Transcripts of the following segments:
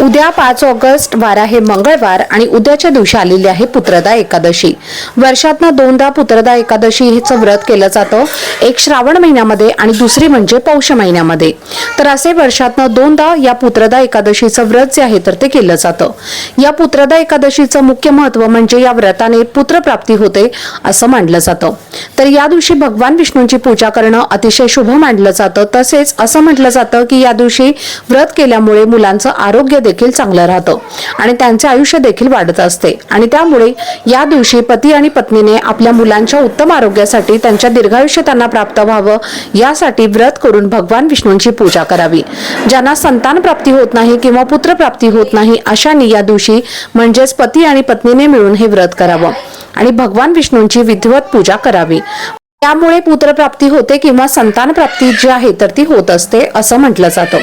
उद्या पाच ऑगस्ट वार आहे मंगळवार आणि उद्याच्या दिवशी आलेली आहे पुत्रदा एकादशी. वर्षातनं दोनदा पुत्रदा एकादशी हेच व्रत केलं जातं. एक श्रावण महिन्यामध्ये आणि दुसरी म्हणजे पौष महिन्यामध्ये. तर असे वर्षातनं दोनदा या पुत्रदा एकादशीचं व्रत जे आहे तर ते केलं जातं. या पुत्रदा एकादशीचं मुख्य महत्त्व म्हणजे या व्रताने पुत्रप्राप्ती होते असं मानलं जातं. तर या दिवशी भगवान विष्णूंची पूजा करणं अतिशय शुभ मानलं जातं. तसेच असं म्हटलं जातं की या दिवशी व्रत केल्यामुळे मुलांचं आरोग्य देखील चांगलं राहतं. आणि त्यांचे आयुष्य देखील वाढत असते. आणि त्यामुळे या दिवशी पती आणि पत्नीने आपल्या मुलांच्या उत्तम आरोग्यासाठी त्यांच्या दीर्घायुष्य त्यांना प्राप्त व्हावं यासाठी व्रत करून भगवान विष्णूंची पूजा करावी. ज्यांना संतान प्राप्ती होत नाही किंवा पुत्र प्राप्ती होत नाही अशांनी या दिवशी म्हणजेच पती आणि पत्नीने मिळून हे व्रत करावं. आणि भगवान विष्णूंची विधिवत पूजा करावी. त्यामुळे पुत्रप्राप्ती होते किंवा संतान प्राप्ती जी आहे तर ती होत असते असं म्हटलं जातं.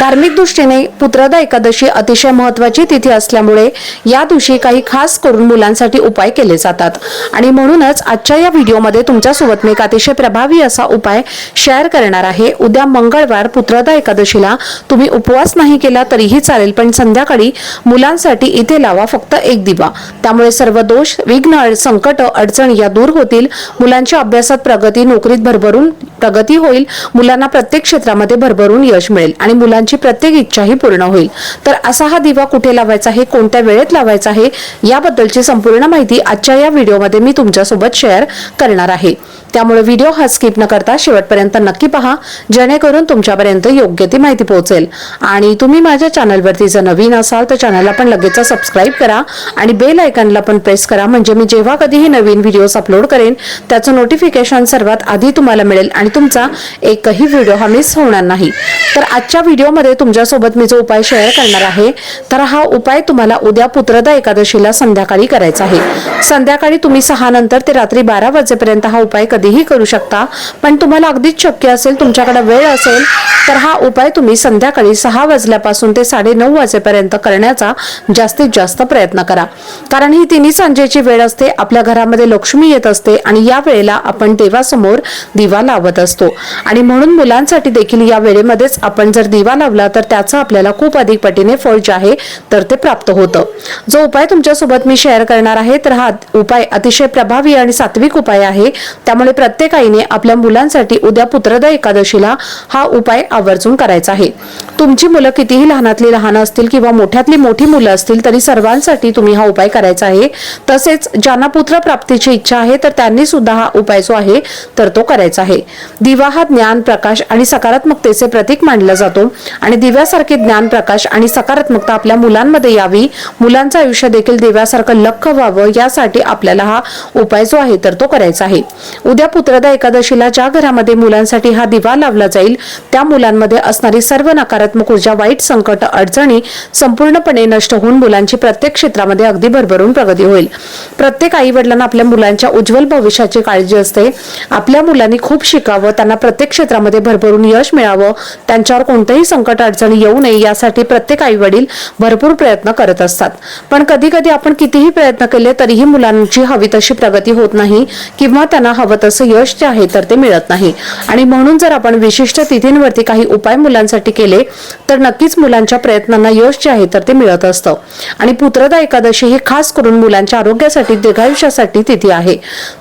धार्मिक दृष्टीने पुत्रदा एकादशी अतिशय महत्वाची तिथी असल्यामुळे या दिवशी काही खास करून मुलांसाठी उपाय केले जातात. आणि म्हणूनच आजच्या या व्हिडिओमध्ये तुमच्यासोबत मी एक अतिशय प्रभावी असा उपाय शेअर करणार आहे. उद्या मंगळवार पुत्रदा एकादशीला तुम्ही उपवास नाही केला तरीही चालेल पण संध्याकाळी मुलांसाठी इथे लावा फक्त एक दिवा. त्यामुळे सर्व दोष विघ्न संकट अडचणी या दूर होतील. मुलांच्या अभ्यासात प्रगती नोकरीत भरभरून प्रगती होईल मुलांना प्रत्येक क्षेत्रामध्ये भरभरून यश मिळेल आणि मुलांची प्रत्येक इच्छाही पूर्ण होईल. तर असा हा दिवा कुठे लावायचा आहे कोणत्या वेळेत लावायचा आहे याबद्दलची संपूर्ण माहिती आजच्या या व्हिडिओमध्ये मी तुमच्यासोबत शेअर करणार आहे. त्यामुळे व्हिडिओ हा स्किप न करता शेवटपर्यंत नक्की पहा जेणेकरून तुमच्यापर्यंत योग्य ती माहिती पोहोचेल. आणि तुम्ही माझ्या चॅनलवरती जर नवीन असाल तर चॅनलला पण लगेच सबस्क्राईब करा आणि बेल आयकनला पण प्रेस करा. म्हणजे मी जेव्हा कधीही नवीन व्हिडिओज अपलोड करेन त्याचं नोटिफिकेशन सर्वात आधी तुम्हाला मिळेल आणि तुमचा एकही व्हिडिओ हा मिस होणार नाही. तर आजच्या व्हिडिओमध्ये तुमच्यासोबत मी जो उपाय शेअर करणार आहे तर हा उपाय तुम्हाला उद्या पुत्रदा एकादशीला संध्याकाळी करायचा आहे. संध्याकाळी तुम्ही सहा नंतर ते रात्री बारा वाजेपर्यंत हा उपाय कधीही करू शकता. पण तुम्हाला अगदीच शक्य असेल तुमच्याकडे वेळ असेल तर हा उपाय तुम्ही संध्याकाळी सहा वाजल्यापासून ते साडे नऊ वाजेपर्यंत करण्याचा जास्तीत जास्त प्रयत्न करा. कारण ही तिन्ही सांजेची वेळ असते आपल्या घरामध्ये लक्ष्मी येत असते आणि या वेळेला आपण देवासमोर दिवा लावत असतो. आणि म्हणून मुलांसाठी देखील या वेळेमध्येच आपण जर दिवा लावला तर त्याचं आपल्याला खूप अधिक पटीने फळ जे आहे तर ते प्राप्त होतं. जो उपाय तुमच्यासोबत मी शेअर करणार आहे तर हा उपाय अतिशय प्रभावी आणि सात्विक उपाय आहे. त्यामुळे प्रत्येक आईने आपल्या मुलांसाठी उद्या पुत्रदा एकादशीला हा उपाय आवर्जून करायचा आहे. तुमची मुलं कितीही लहानातली लहान असतील किंवा मोठ्यातली मोठी मुलं असतील तरी सर्वांसाठी तुम्ही हा उपाय करायचा आहे. तसेच ज्यांना पुत्र प्राप्तीची इच्छा आहे तर त्यांनी सुद्धा हा उपाय जो आहे तर तो करायचा आहे. दिवा हा ज्ञान प्रकाश आणि सकारात्मकतेचे प्रतीक मानला जातो. आणि दिव्यासारखे ज्ञान प्रकाश आणि सकारात्मकता आपल्या मुलांमध्ये यावी. मुलांचं आयुष्य देखील दिव्यासारखं लख व्हावं यासाठी आपल्याला हा उपाय जो आहे तर तो करायचा आहे. उद्या पुत्रदा एकादशीला ज्या घरामध्ये मुलांसाठी हा दिवा लावला जाईल त्या मुलांमध्ये असणारी सर्व नकारात्मक ऊर्जा वाईट संकट अडचणी संपूर्णपणे नष्ट होऊन मुलांची प्रत्येक क्षेत्रामध्ये अगदी भरभरून प्रगती होईल. प्रत्येक आई वडिलांना आपल्या मुलांच्या उज्ज्वल भविष्याची काळजी असते. आपल्या मुलांनी खूप शिकावं. त्यांना प्रत्येक क्षेत्रामध्ये भरभरून यश मिळावं त्यांच्यावर कोणतंही संकट अडचणी येऊ नये यासाठी प्रत्येक आई वडील भरपूर प्रयत्न करत असतात. पण कधी कधी आपण कितीही प्रयत्न केले तरीही मुलांची हवी तशी प्रगती होत नाही किंवा त्यांना हवं तसं यश जे आहे तर ते मिळत नाही. आणि म्हणून जर आपण विशिष्ट तिथींवरती काही उपाय मुलांसाठी केले तर नक्कीच मुलांच्या प्रयत्नांना यश जे आहे तर ते मिळत असतं. आणि पुत्रदा एकादशी ही खास करून मुलांच्या आरोग्यासाठी दीर्घायुष्यासाठी तिथी आहे.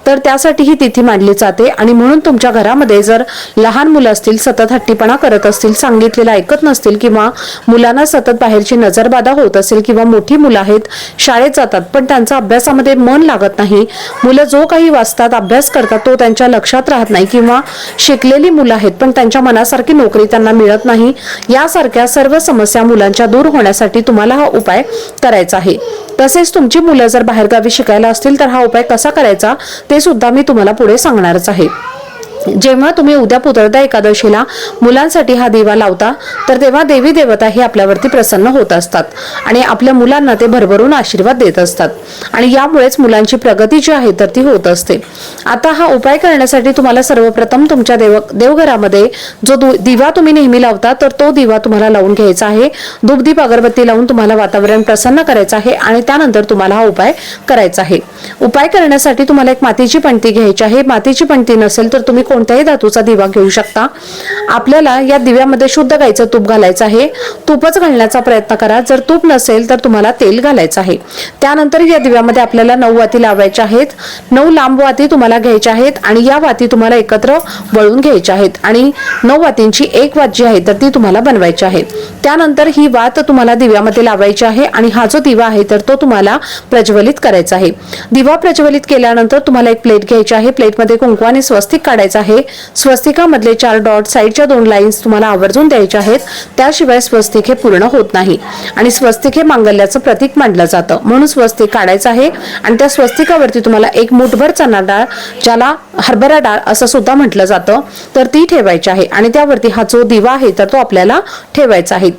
तर त्यासाठी ही तिथी मानली जाते आणि म्हणून तुमच्या घरामध्ये जर लहान मुलं असतील सतत हट्टीपणा करत असतील सांगितलेलं ऐकत नसतील किंवा मुलांना सतत बाहेरची नजरबाधा होत असेल किंवा मोठी मुलं आहेत शाळेत जातात पण त्यांचा अभ्यासामध्ये मन लागत नाही मुलं जो काही वाचतात अभ्यास करतात तो त्यांच्या लक्षात राहत नाही किंवा शिकलेली मुलं आहेत पण त्यांच्या मनासारखी नोकरी त्यांना मिळत नाही यासारख्या सर्व समस्या मुलांच्या दूर होण्यासाठी तुम्हाला हा उपाय करायचा आहे. तसेच तुमची मुलं जर बाहेरगावी शिकायला असतील तर हा उपाय कसा करायचा ते सुद्धा मी तुम्हाला पुढे सांगणारच आहे. जेव्हा तुम्ही उद्या पुतळदा एकादशीला मुलांसाठी हा दिवा लावता तर तेव्हा देवी देवता ही आपल्यावरती प्रसन्न होत असतात आणि आपल्या मुलांना ते भरभरून आशीर्वाद देत असतात. आणि यामुळेच मुलांची प्रगती जी आहे तर ती होत असते. आता हा उपाय करण्यासाठी तुम्हाला सर्वप्रथम तुमच्या देव देवघरामध्ये जो दु- दिवा तुम्ही नेहमी लावता तर तो दिवा तुम्हाला लावून घ्यायचा आहे. धूपदीप अगरबत्ती लावून तुम्हाला वातावरण प्रसन्न करायचं आहे आणि त्यानंतर तुम्हाला हा उपाय करायचा आहे. उपाय करण्यासाठी तुम्हाला एक मातीची पणती घ्यायची आहे. मातीची पणती नसेल तर तुम्ही कोणत्याही धातूचा दिवा घेऊ शकता. आपल्याला या दिव्यामध्ये शुद्ध गाईचं तूप घालायचं आहे. तूपच घालण्याचा प्रयत्न करा. जर तूप नसेल तर तुम्हाला तेल घालायचं आहे. त्यानंतर या दिव्यामध्ये आपल्याला नऊ वाती लावायच्या आहेत. नऊ लांब वाती तुम्हाला घ्यायच्या आहेत आणि या वाती तुम्हाला एकत्र वळून घ्यायच्या आहेत. आणि नऊ वातींची एक वात जी आहे तर ती तुम्हाला बनवायची आहे. त्यानंतर ही वात तुम्हाला दिव्यामध्ये लावायची आहे आणि हा जो दिवा आहे तर तो तुम्हाला प्रज्वलित करायचा आहे. दिवा प्रज्वलित केल्यानंतर तुम्हाला एक प्लेट घ्यायची आहे. प्लेटमध्ये कुंकू आणि स्वस्तिक काढायचं आहे. स्वस्तिकामधले चार डॉट साईडच्या दोन लाईन्स तुम्हाला आवर्जून द्यायच्या आहेत. त्याशिवाय स्वस्तिक हे पूर्ण होत नाही. आणि स्वस्तिक हे मांगल्याचं प्रतीक मानलं जातं. म्हणून स्वस्तिक काढायचं आहे आणि त्या स्वस्तिकावरती तुम्हाला एक मुठभर चणा डाळ ज्याला हरभरा डाळ असं सुद्धा म्हटलं जातं तर ती ठेवायची आहे. आणि त्यावरती हा जो दिवा आहे तर तो आपल्याला ठेवायचा आहे.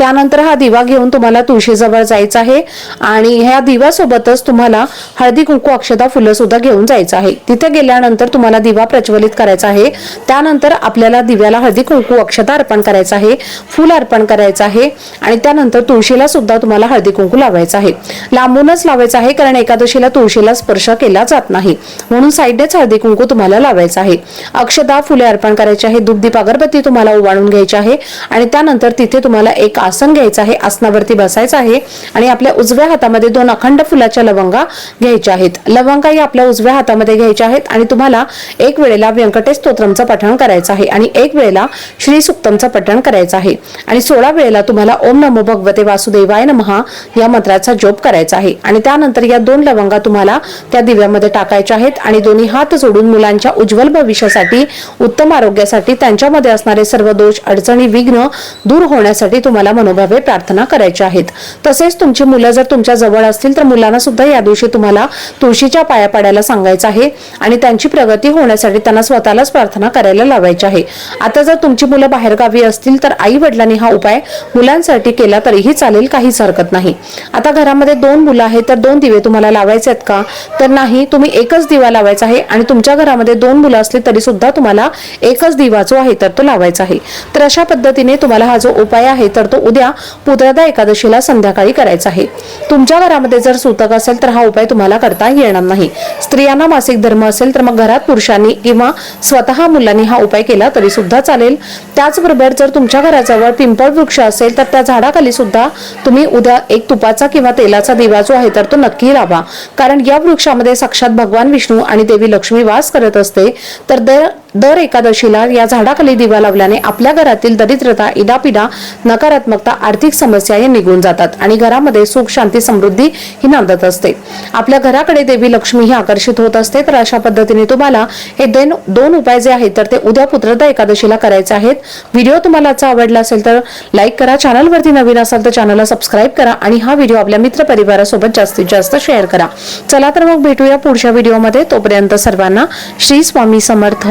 त्यानंतर हा दिवा घेऊन तुम्हाला तुळशीजवळ जायचं आहे. आणि ह्या दिव्यासोबतच तुम्हाला हळदी कुंकू अक्षता फुलं सुद्धा घेऊन जायचं आहे. तिथे गेल्यानंतर तुम्हाला दिवा प्रज्वलित करायचा आहे. त्यानंतर आपल्याला दिव्याला हळदी कुंकू अक्षता अर्पण करायचं आहे. फुल अर्पण करायचं आहे. आणि त्यानंतर तुळशीला सुद्धा तुम्हाला हळदी कुंकू लावायचं आहे. लांबूनच लावायचं आहे कारण एकादशीला तुळशीला स्पर्श केला जात नाही. म्हणून साईडनेच हळदी कुंकू तुम्हाला लावायचं आहे. अक्षता फुले अर्पण करायची आहे. दुग्धीप अगरबत्ती तुम्हाला उवाळून घ्यायची आहे. आणि त्यानंतर तिथे तुम्हाला एक आसन घ्यायचं आहे आसनावरती बसायचं आहे आणि आपल्या उजव्या हातामध्ये दोन अखंड फुलाच्या लवंगा घ्यायच्या आहेत. लवंगा या आपल्या उजव्या हातामध्ये घ्यायच्या आहेत आणि तुम्हाला एक वेळेला व्यंकटेश स्तोत्रमचं पठण करायचं आहे आणि एक वेळेला श्री सुक्तमचं पठण करायचं आहे. आणि सोळा वेळेला तुम्हाला ओम नमो भगवते वासुदेवाय नमहा या मंत्राचा जोप करायचा आहे. आणि त्यानंतर या दोन लवंगा तुम्हाला त्या दिव्यामध्ये टाकायच्या आहेत आणि दोन्ही हात जोडून मुलांच्या उज्ज्वल भविष्यासाठी उत्तम आरोग्यासाठी त्यांच्यामध्ये असणारे सर्व दोष अडचणी विघ्न दूर होण्यासाठी तुम्हाला मनोभावे प्रार्थना करायच्या आहेत. तसेच तुमची मुलं जर तुमच्या जवळ असतील तर मुलांना सुद्धा या दिवशी तुम्हाला तुळशीच्या पाया पाडायला सांगायचं आहे आणि त्यांची प्रगती होण्यासाठी त्यांना स्वतःलाच प्रार्थना करायला लावायची आहे. आता जर तुमची मुलं बाहेरगावी असतील तर आई वडिलांनी हा उपाय मुलांसाठी केला तरीही चालेल काहीच हरकत नाही. आता घरामध्ये दोन मुलं आहेत तर दोन दिवे तुम्हाला लावायचे आहेत का? तर नाही तुम्ही एकच दिवा लावायचा आहे आणि तुमच्या घरामध्ये दोन मुलं असली तरी सुद्धा तुम्हाला एकच दिवा जो आहे तर तो लावायचा आहे. तर अशा पद्धतीने तुम्हाला हा जो उपाय आहे तर तो उद्या पुत्रदा एकादशीला संध्याकाळी करायचा आहे. तुमच्या घरामध्ये जर सूतक असेल तर हा उपाय तुम्हाला करता येणार नाही. स्त्रियांना मासिक धर्म असेल तर मग घरात पुरुषांनी किंवा स्वतः मुलांनी हा उपाय केला तरी सुद्धा चालेल. त्याचबरोबर जर तुमच्या घराजवळ पिंपळ वृक्ष असेल तर त्या झाडाखाली सुद्धा तुम्ही उद्या एक तुपाचा किंवा तेलाचा दिवा जो आहे तर तो नक्की लावा. कारण या वृक्षामध्ये साक्षात भगवान विष्णू आणि देवी लक्ष्मी वास करत असते तर दर दर एकादशीला या झाडाखाली दिवा लावल्याने आपल्या घरातील दरिद्रता इडापिडा नकारात्मकता आर्थिक समस्या हे निघून जातात आणि घरामध्ये सुख शांती समृद्धी ही नांदत असते. आपल्या घराकडे देवी लक्ष्मी ही आकर्षित होत असते तर अशा पद्धतीने तुम्हाला हे दोन दोन उपाय जे आहेत तर ते उद्या पुत्रदा एकादशीला करायचे आहेत. व्हिडिओ तुम्हाला आजचा आवडला असेल तर लाईक करा. चॅनलवरती नवीन असाल तर चॅनलला सबस्क्राईब करा आणि हा व्हिडिओ आपल्या मित्र परिवारासोबत जास्तीत जास्त शेअर करा. चला तर मग भेटूया पुढच्या व्हिडिओमध्ये. तोपर्यंत सर्वांना श्री स्वामी समर्थ.